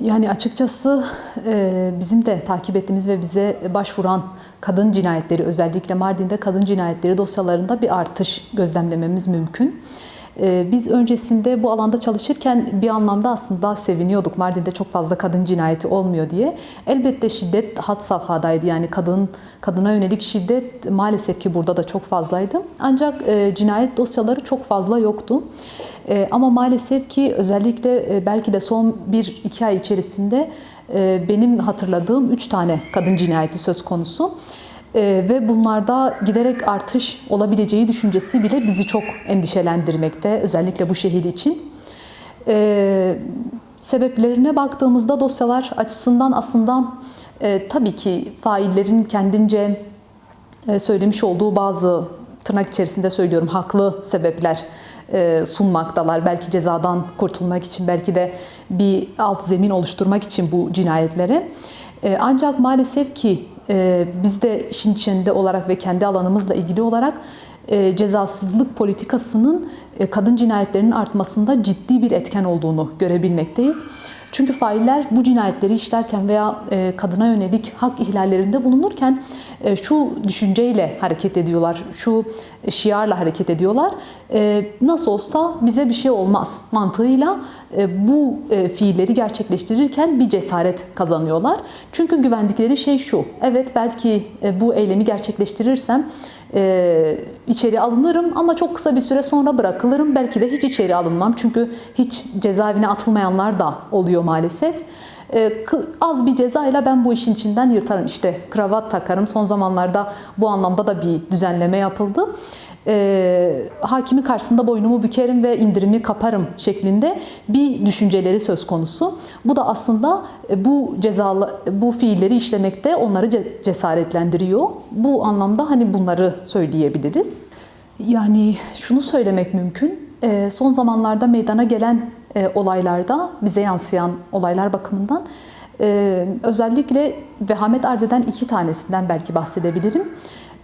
Yani açıkçası e, bizim de takip ettiğimiz ve bize başvuran kadın cinayetleri özellikle Mardin'de kadın cinayetleri dosyalarında bir artış gözlemlememiz mümkün. E, Biz öncesinde bu alanda çalışırken bir anlamda aslında seviniyorduk. Mardin'de çok fazla kadın cinayeti olmuyor diye. Elbette şiddet had safhadaydı. Yani kadın kadına yönelik şiddet maalesef ki burada da çok fazlaydı. Ancak e, cinayet dosyaları çok fazla yoktu. E, ama maalesef ki özellikle e, belki de son 1-2 ay içerisinde benim hatırladığım 3 tane kadın cinayeti söz konusu. E, ve bunlarda giderek artış olabileceği düşüncesi bile bizi çok endişelendirmekte özellikle bu şehir için. E, sebeplerine baktığımızda dosyalar açısından aslında e, tabii ki faillerin kendince e, söylemiş olduğu bazı tırnak içerisinde söylüyorum haklı sebepler e, sunmaktalar. Belki cezadan kurtulmak için, belki de bir alt zemin oluşturmak için bu cinayetlere. E, Ancak maalesef ki biz de işin içinde olarak ve kendi alanımızla ilgili olarak e, cezasızlık politikasının e, kadın cinayetlerinin artmasında ciddi bir etken olduğunu görebilmekteyiz. Çünkü failler bu cinayetleri işlerken veya e, kadına yönelik hak ihlallerinde bulunurken şu düşünceyle hareket ediyorlar, şu şiarla hareket ediyorlar. Nasıl olsa bize bir şey olmaz mantığıyla bu fiilleri gerçekleştirirken bir cesaret kazanıyorlar. Çünkü güvendikleri şey şu, evet belki bu eylemi gerçekleştirirsem e, içeri alınırım ama çok kısa bir süre sonra bırakılırım. Belki de hiç içeri alınmam çünkü hiç cezaevine atılmayanlar da oluyor maalesef. E, az bir cezayla ben bu işin içinden yırtarım. İşte kravat takarım. Son zamanlarda bu anlamda da bir düzenleme yapıldı. E, hakimin karşısında boynumu bükerim ve indirimi kaparım şeklinde bir düşünceleri söz konusu. Bu da aslında e, bu cezalı bu fiilleri işlemekte onları ce- cesaretlendiriyor. Bu anlamda hani bunları söyleyebiliriz. Yani şunu söylemek mümkün. E, son zamanlarda meydana gelen e, olaylarda bize yansıyan olaylar bakımından e, özellikle vehamet arz eden iki tanesinden belki bahsedebilirim.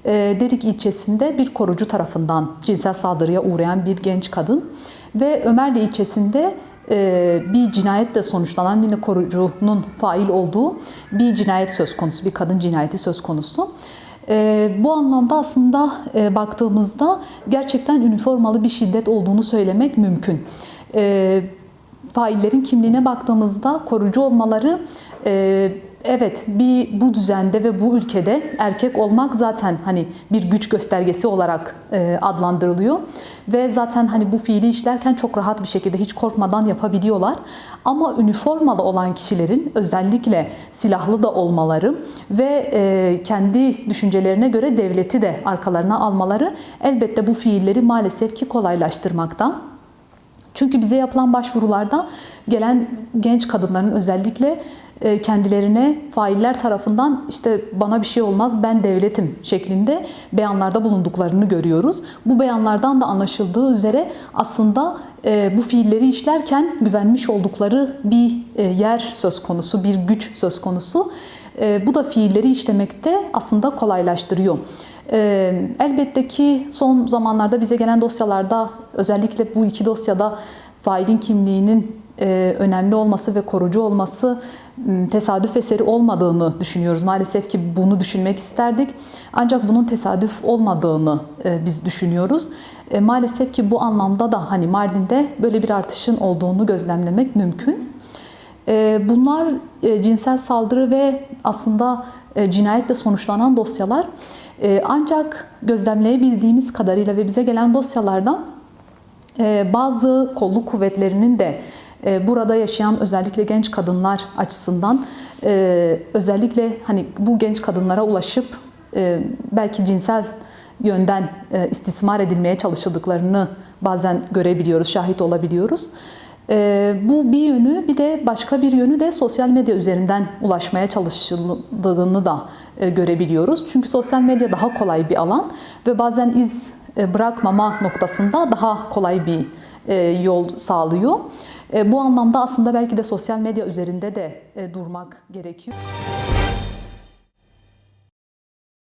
E, Dedik ilçesinde bir korucu tarafından cinsel saldırıya uğrayan bir genç kadın ve Ömerli ilçesinde e, bir cinayetle sonuçlanan yine korucunun fail olduğu bir cinayet söz konusu, bir kadın cinayeti söz konusu. E, bu anlamda aslında e, baktığımızda gerçekten üniformalı bir şiddet olduğunu söylemek mümkün. E, faillerin kimliğine baktığımızda korucu olmaları e, evet bir bu düzende ve bu ülkede erkek olmak zaten hani bir güç göstergesi olarak e, adlandırılıyor ve zaten hani bu fiili işlerken çok rahat bir şekilde hiç korkmadan yapabiliyorlar. Ama üniformalı olan kişilerin özellikle silahlı da olmaları ve e, kendi düşüncelerine göre devleti de arkalarına almaları elbette bu fiilleri maalesef ki kolaylaştırmakta. Çünkü bize yapılan başvurularda gelen genç kadınların özellikle e, kendilerine failler tarafından işte bana bir şey olmaz ben devletim şeklinde beyanlarda bulunduklarını görüyoruz. Bu beyanlardan da anlaşıldığı üzere aslında e, bu fiilleri işlerken güvenmiş oldukları bir e, yer söz konusu, bir güç söz konusu. Bu da fiilleri işlemekte aslında kolaylaştırıyor. Elbette ki son zamanlarda bize gelen dosyalarda özellikle bu iki dosyada failin kimliğinin e, önemli olması ve korucu olması tesadüf eseri olmadığını düşünüyoruz. Maalesef ki bunu düşünmek isterdik. Ancak bunun tesadüf olmadığını e, biz düşünüyoruz. E, Maalesef ki bu anlamda da hani Mardin'de böyle bir artışın olduğunu gözlemlemek mümkün. Bunlar cinsel saldırı ve aslında cinayetle sonuçlanan dosyalar. Ancak gözlemleyebildiğimiz kadarıyla ve bize gelen dosyalardan bazı kolluk kuvvetlerinin de e, burada yaşayan özellikle genç kadınlar açısından e, özellikle hani bu genç kadınlara ulaşıp e, belki cinsel yönden istismar edilmeye çalışıldıklarını bazen görebiliyoruz, şahit olabiliyoruz. Bu bir yönü bir de başka bir yönü de sosyal medya üzerinden ulaşmaya çalışıldığını da görebiliyoruz. Çünkü sosyal medya daha kolay bir alan ve bazen iz bırakmama noktasında daha kolay bir e, yol sağlıyor. E, Bu anlamda aslında belki de sosyal medya üzerinde de e, durmak gerekiyor.